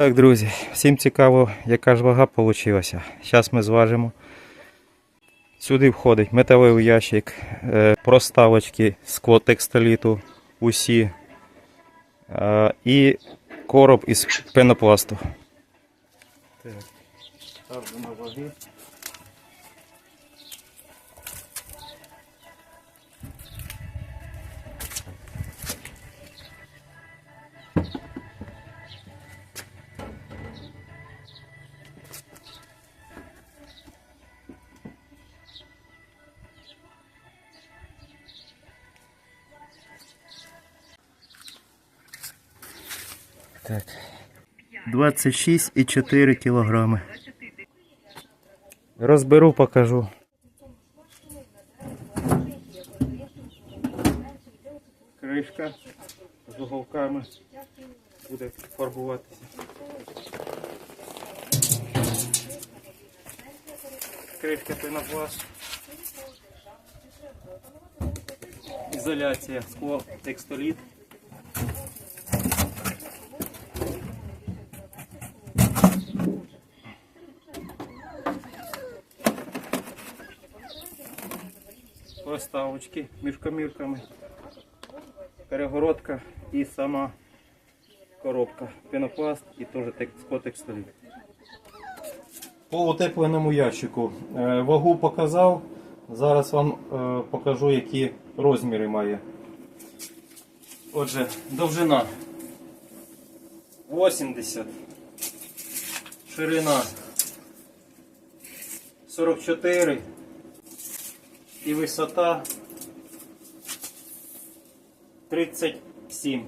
Так, друзі, всім цікаво, яка ж вага вийшла. Зараз ми зважимо. Сюди входить металевий ящик, е, проставочки з текстоліту, усі е, і короб із пенопласту. Так, ставимо ваги. Так. 26,4 кілограми. Розберу, покажу. Кришка з уголками буде фарбуватися. Кришка пенопласт. Ізоляція, скло, текстоліт. Поставочки між комірками, перегородка і сама коробка. Пенопласт і теж склотекстоліт. По утепленому ящику Е, вагу показав. Зараз вам е, покажу, які розміри має. Отже, довжина 80, ширина 44 і висота 37.